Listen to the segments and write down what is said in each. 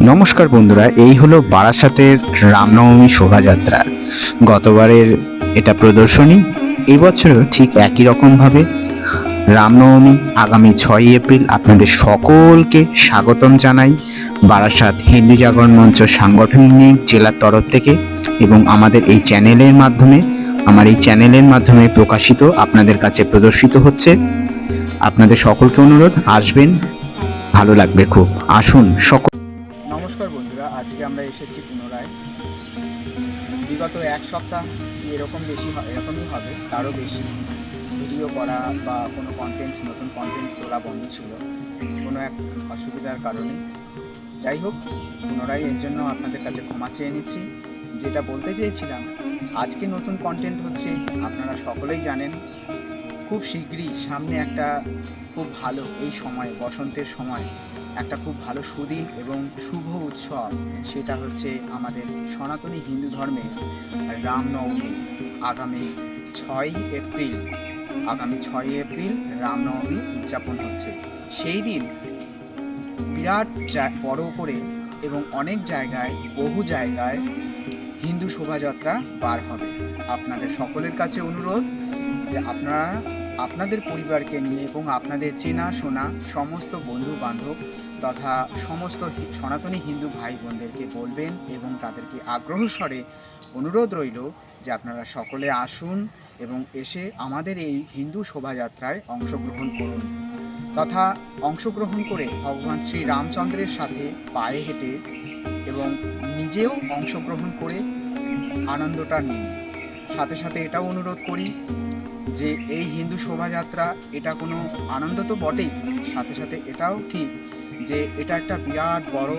নমস্কার বন্ধুরা, এই হলো বারাসাতের রামনবমী শোভাযাত্রা। গতবারের এটা প্রদর্শনী, এবছরও ঠিক একই রকমভাবে রামনবমী আগামী ছয়ই এপ্রিল আপনাদের সকলকে স্বাগতম জানাই বারাসাত হিন্দু জাগরণ মঞ্চ সাংগঠনিক জেলার তরফ থেকে এবং আমাদের এই চ্যানেলের মাধ্যমে। আমার এই চ্যানেলের মাধ্যমে প্রকাশিত আপনাদের কাছে প্রদর্শিত হচ্ছে। আপনাদের সকলকে অনুরোধ, আসবেন, ভালো লাগবে খুব। আসুন, সকল এসেছি পুনরায়। বিগত এক সপ্তাহ এরকম বেশি এরকমই হবে, তারও বেশি। ভিডিও করা বা কোনো কন্টেন্ট নতুন কন্টেন্ট তোলা বন্ধ ছিল। কোনো এক অসুবিধার কারণে। যাই হোক, পুনরায় এর জন্য আপনাদের কাছে ক্ষমা চেয়ে নিচ্ছি। যেটা বলতে চেয়েছিলাম, আজকে নতুন কন্টেন্ট হচ্ছে, আপনারা সকলেই জানেন। খুব শীঘ্রই সামনে একটা খুব ভালো এই সময়, বসন্তের সময়। একটা খুব ভালো সুদিন এবং শুভ উৎসব। সেটা হচ্ছে আমাদের সনাতনী হিন্দু ধর্মের রামনবমী। আগামী ছয় এপ্রিল, আগামী ছয় এপ্রিল রামনবমী উদযাপন হচ্ছে। সেই দিন বিরাট বড় করে এবং অনেক জায়গায়, বহু জায়গায় হিন্দু শোভাযাত্রা বার হবে। আপনাদের সকলের কাছে অনুরোধ যে আপনারা, আপনাদের পরিবারকে নিয়ে এবং আপনাদের চেনা শোনা সমস্ত বন্ধু বান্ধব তথা সমস্ত সনাতনী হিন্দু ভাই বোনদেরকে বলবেন এবং তাদেরকে আগ্রহ স্বরে অনুরোধ রইল যে আপনারা সকলে আসুন এবং এসে আমাদের এই হিন্দু শোভাযাত্রায় অংশগ্রহণ করুন। তথা অংশগ্রহণ করে ভগবান শ্রী রামচন্দ্রের সাথে পায়ে হেঁটে এবং নিজেও অংশগ্রহণ করে আনন্দটা নিন। সাথে সাথে এটাও অনুরোধ করি যে এই হিন্দু শোভাযাত্রা, এটা কোনো আনন্দ তো বটেই, সাথে সাথে এটাও ঠিক যে এটা একটা বিরাট বড়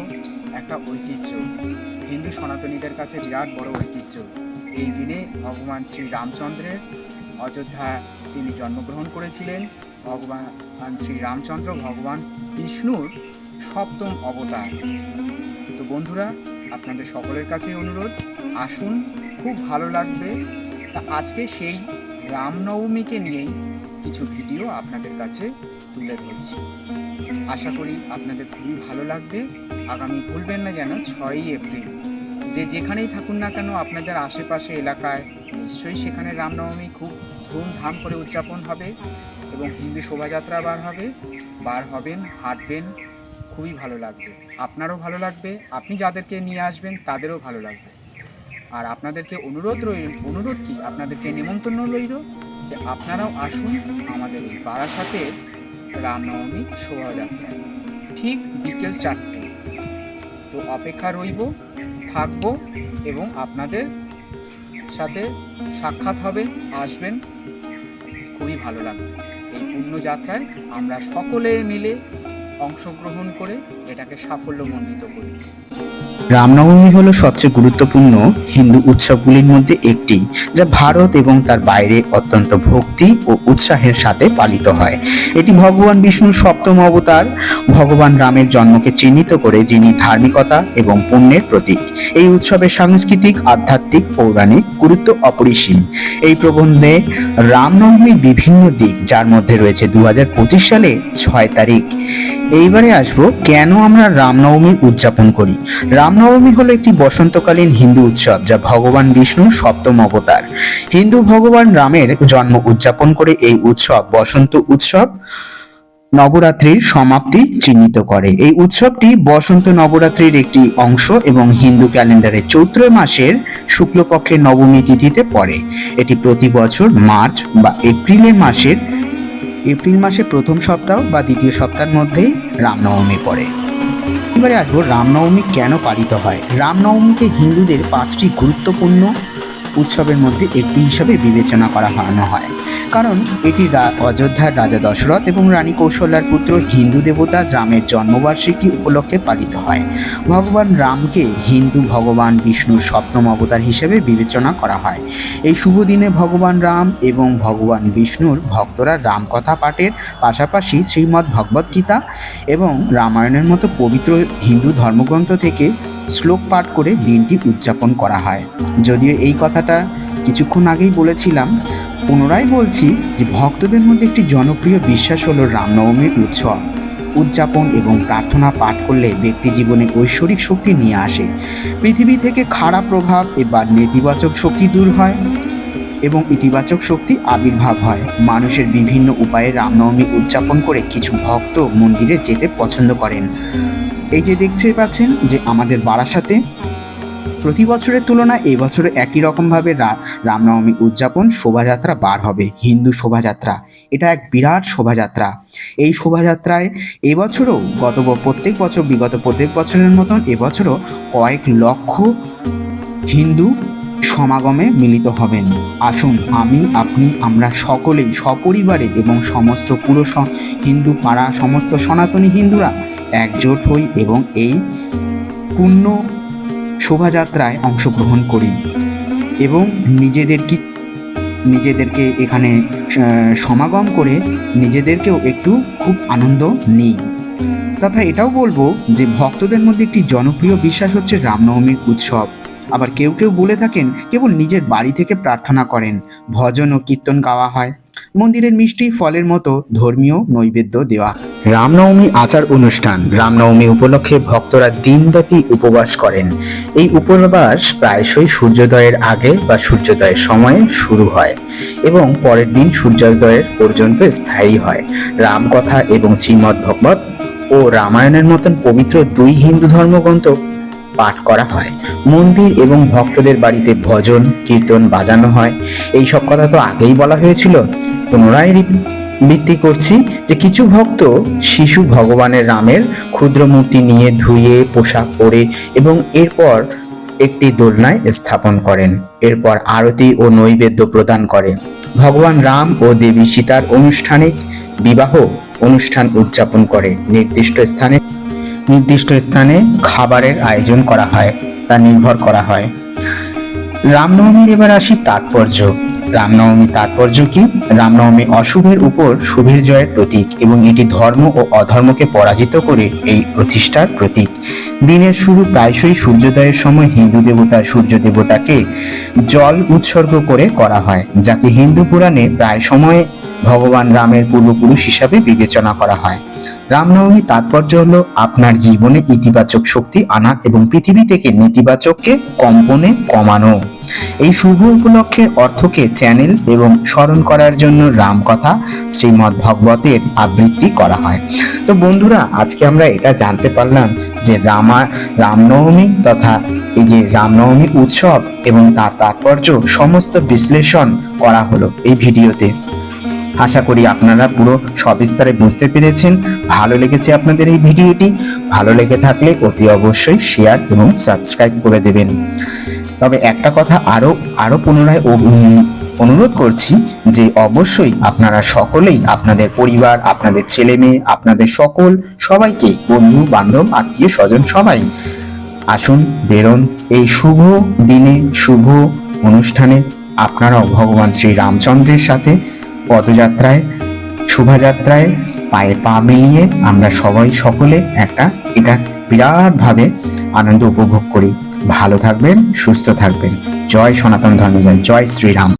একটা ঐতিহ্য। হিন্দু সনাতনীদের কাছে বিরাট বড় ঐতিহ্য। এই দিনে ভগবান শ্রী রামচন্দ্রের অযোধ্যা তিনি জন্মগ্রহণ করেছিলেন। ভগবান শ্রী রামচন্দ্র, ভগবান বিষ্ণুর সপ্তম অবতার। তো বন্ধুরা, আপনাদের সকলের কাছে অনুরোধ, আসুন, খুব ভালো লাগবে। তা আজকে সেই রামনবমীকে নিয়েই কিছু ভিডিও আপনাদের কাছে তুলে ধরছি। আশা করি আপনাদের খুবই ভালো লাগবে। আগামী ভুলবেন না যেন ছয়ই এপ্রিল। যে যেখানেই থাকুন না কেন, আপনাদের আশেপাশে এলাকায় নিশ্চয়ই সেখানে রামনবমী খুব ধুমধাম করে উদযাপন হবে এবং হিন্দু শোভাযাত্রা বার হবে, বার হবেন, হাঁটবেন, খুবই ভালো লাগবে। আপনারও ভালো লাগবে, আপনি যাদেরকে নিয়ে আসবেন তাদেরও ভালো লাগবে। আর আপনাদেরকে অনুরোধ রইল, অনুরোধ কি? আপনাদেরকে নিমন্ত্রণ রইল। যে আপনারাও আসুন আমাদের এই বারাসাতে রামনবমী শোভাযাত্রায়। ঠিক বিকেল চারটে। তো অপেক্ষা রইব, থাকব এবং আপনাদের সাথে সাক্ষাৎ হবে, আসবেন। খুবই ভালো লাগবে। এই পূর্ণ যাত্রায় আমরা সকলে মিলে অংশগ্রহণ করে এটাকে সাফল্যমণ্ডিত করি। রামনবমী হলো সবচেয়ে গুরুত্বপূর্ণ হিন্দু উৎসবগুলির মধ্যে একটি, যা ভারত এবং তার বাইরে অত্যন্ত ভক্তি ও উৎসাহের সাথে পালিত হয়। এটি ভগবান বিষ্ণুর সপ্তম অবতার। ভগবান রামের জন্মকে চিহ্নিত করে যিনি ধার্মিকতা এবং পুণ্যের প্রতীক। এই উৎসবের সাংস্কৃতিক, আধ্যাত্মিক, পৌরাণিক গুরুত্ব অপরিসীম। এই প্রবন্ধে রামনবমীর বিভিন্ন দিক, যার মধ্যে রয়েছে দু হাজার পঁচিশ সালে ছয় তারিখ। এইবারে আসব কেন আমরা রামনবমী উদযাপন করি? রামনবমী হলো একটি বসন্তকালীন হিন্দু উৎসব যা ভগবান বিষ্ণুর সপ্তম অবতার। হিন্দু ভগবান রামের জন্ম উদযাপন করে এই উৎসব বসন্ত উৎসব নবরাত্রির সমাপ্তি চিহ্নিত করে। এই উৎসবটি বসন্ত নবরাত্রির একটি অংশ এবং হিন্দু ক্যালেন্ডারে চৈত্র মাসের শুক্লপক্ষের নবমী তিথিতে পড়ে। এটি প্রতি বছর মার্চ বা এপ্রিলের মাসের এপ্রিল মাসের প্রথম সপ্তাহ বা দ্বিতীয় সপ্তাহের মধ্যেই রামনবমী পড়ে। এবারে আসব রামনবমী কেন পালিত হয়? রামনবমীতে হিন্দুদের পাঁচটি গুরুত্বপূর্ণ উৎসবের মধ্যে একটি হিসাবে বিবেচনা করা হারানো হয়। কারণ এটি অযোধ্যার রাজা দশরথ এবং রানী কৌশল্যার পুত্র হিন্দু দেবতা রামের জন্মবার্ষিকী উপলক্ষে পালিত হয়। ভগবান রামকে হিন্দু ভগবান বিষ্ণুর সপ্তম অবতার হিসেবে বিবেচনা করা হয়। এই শুভ দিনে ভগবান রাম এবং ভগবান বিষ্ণুর ভক্তরা রামকথা পাঠের পাশাপাশি শ্রীমদ্ ভগবদ্ গীতা এবং রামায়ণের মতো পবিত্র হিন্দু ধর্মগ্রন্থ থেকে শ্লোক পাঠ করে দিনটি উদযাপন করা হয়। যদিও এই কথাটা কিছুক্ষণ আগেই বলেছিলাম। পুনরায় বলছি যে ভক্তদের মধ্যে একটি জনপ্রিয় বিশ্বাস হলো রামনবমীর উৎসব। উদযাপন এবং প্রার্থনা পাঠ করলে ব্যক্তি জীবনে ঐশ্বরিক শক্তি নিয়ে আসে। পৃথিবী থেকে খারাপ প্রভাব এবার নেতিবাচক শক্তি দূর হয় এবং ইতিবাচক শক্তি আবির্ভাব হয়। মানুষের বিভিন্ন উপায়ে রামনবমী উদযাপন করে কিছু ভক্ত মন্দিরে যেতে পছন্দ করেন। এই যে দেখতে পাচ্ছেন যে আমাদের বারাসাতে প্রতি বছরের তুলনায় এই বছরে একই রকমভাবে রামনবমী উদযাপন শোভাযাত্রা বার হবে, হিন্দু শোভাযাত্রা। এটা এক বিরাট শোভাযাত্রা। এই শোভাযাত্রায় এবছরও গত প্রত্যেক বছর, বিগত প্রত্যেক বছরের মতন এবছরও কয়েক লক্ষ হিন্দু সমাগমে মিলিত হবেন। আসুন, আমি, আপনি, আমরা সকলেই, সপরিবারে এবং সমস্ত পুরো হিন্দু পাড়া, সমস্ত সনাতনী হিন্দুরা একজোট হই এবং এই পূর্ণ শোভাযাত্রায় অংশগ্রহণ করি এবং নিজেদের কি নিজেদেরকে এখানে সমাগম করে নিজেদেরকেও একটু খুব আনন্দ নিই। তথা এটাও বলব যে ভক্তদের মধ্যে একটি জনপ্রিয় বিশ্বাস হচ্ছে রামনবমীর উৎসব। আবার কেউ কেউ বলে থাকেন, কেবল নিজের বাড়ি থেকে প্রার্থনা করেন, ভজন ও কীর্তন গাওয়া হয়। মন্দিরের মিষ্টি, ফলের মতো ধর্মীয় নৈবেদ্য দেওয়া রামনবমী আচার অনুষ্ঠান। রামনবমী উপলক্ষে ভক্তরা দিনব্যাপী উপবাস করেন। এই উপবাস প্রায়শই সূর্যোদয়ের আগে বা সূর্যোদয়ের সময়ে শুরু হয় এবং পরের দিন সূর্যোদয়ের পর্যন্ত স্থায়ী হয়। রামকথা এবং শ্রীমদ্ ভগবত ও রামায়ণের মতন পবিত্র দুই হিন্দু ধর্মগ্রন্থ পাঠ করা হয়। মন্দির এবং ভক্তদের বাড়িতে ভজন, কীর্তন বাজানো হয়। এই সব কথা তো আগেই বলা হয়েছিল। পুনরায় বৃত্তি করছি যে কিছু ভক্ত শিশু ভগবানের রামের ক্ষুদ্র মূর্তি নিয়ে ধুয়ে, পোশাক পরে এবং এরপর একটি দোলনায় স্থাপন করেন। এরপর আরতি ও নৈবেদ্য প্রদান করে। ভগবান রাম ও দেবী সীতার আনুষ্ঠানিক বিবাহ অনুষ্ঠান উদযাপন করে। নির্দিষ্ট স্থানে নির্দিষ্ট স্থানে খাবারের আয়োজন করা হয়, তা নির্ভর করা হয়। রামনবমীর এবার আসি তাৎপর্য। রামনবমী তাৎপর্য কি? রামনবমী অশুভের উপর শুভের জয়ের প্রতীক এবং এটি ধর্ম ও অধর্মকে পরাজিত করে এই প্রতিষ্ঠার প্রতীক। দিনের শুরু প্রায়শই সূর্যোদয়ের সময় হিন্দু দেবতা সূর্য দেবতাকে জল উৎসর্গ করে করা হয়, যাকে হিন্দু পুরাণে প্রায় সময় ভগবান রামের পূর্বপুরুষ হিসাবে বিবেচনা করা হয়। রামনবমী তাৎপর্য হলো আপনার জীবনে ইতিবাচক শক্তি আনা এবং পৃথিবী থেকে নেতিবাচককে কম্পনে কমানো। এই শুভ উপলক্ষে অর্থকে চ্যানেল এবং স্মরণ করার জন্য রামকথা শ্রীমদ্ ভগবতের আবৃত্তি করা হয়। তো বন্ধুরা, আজকে আমরা এটা জানতে পারলাম যে রামা, রামনবমী তথা এই যে রামনবমী উৎসব এবং তার তাৎপর্য সমস্ত বিশ্লেষণ করা হলো এই ভিডিওতে। আশা করি আপনারা পুরো সবিস্তারে বুঝতে পেরেছেন। ভালো লেগেছে আপনাদের এই ভিডিওটি? ভালো লেগে থাকলে অতি অবশ্যই শেয়ার এবং সাবস্ক্রাইব করে দেবেন। তবে একটা কথা আরও আরও পুনরায় অনুরোধ করছি যে অবশ্যই আপনারা সকলেই আপনাদের পরিবার, আপনাদের ছেলে মেয়ে, আপনাদের সকল সবাইকে, বন্ধু, বান্ধব, আত্মীয় স্বজন সবাই আসুন, বেরোন। এই শুভ দিনে, শুভ অনুষ্ঠানে আপনারাও ভগবান শ্রী রামচন্দ্রের সাথে পদযাত্রায়, শোভাযাত্রায় পায়ে পা মিলিয়ে আমরা সবাই সকলে একটা, এটা বিরাটভাবে আনন্দ উপভোগ করি। ভালো থাকবেন সুস্থ থাকবেন। জয় সনাতন ধর্ম জয় জয় শ্রীরাম।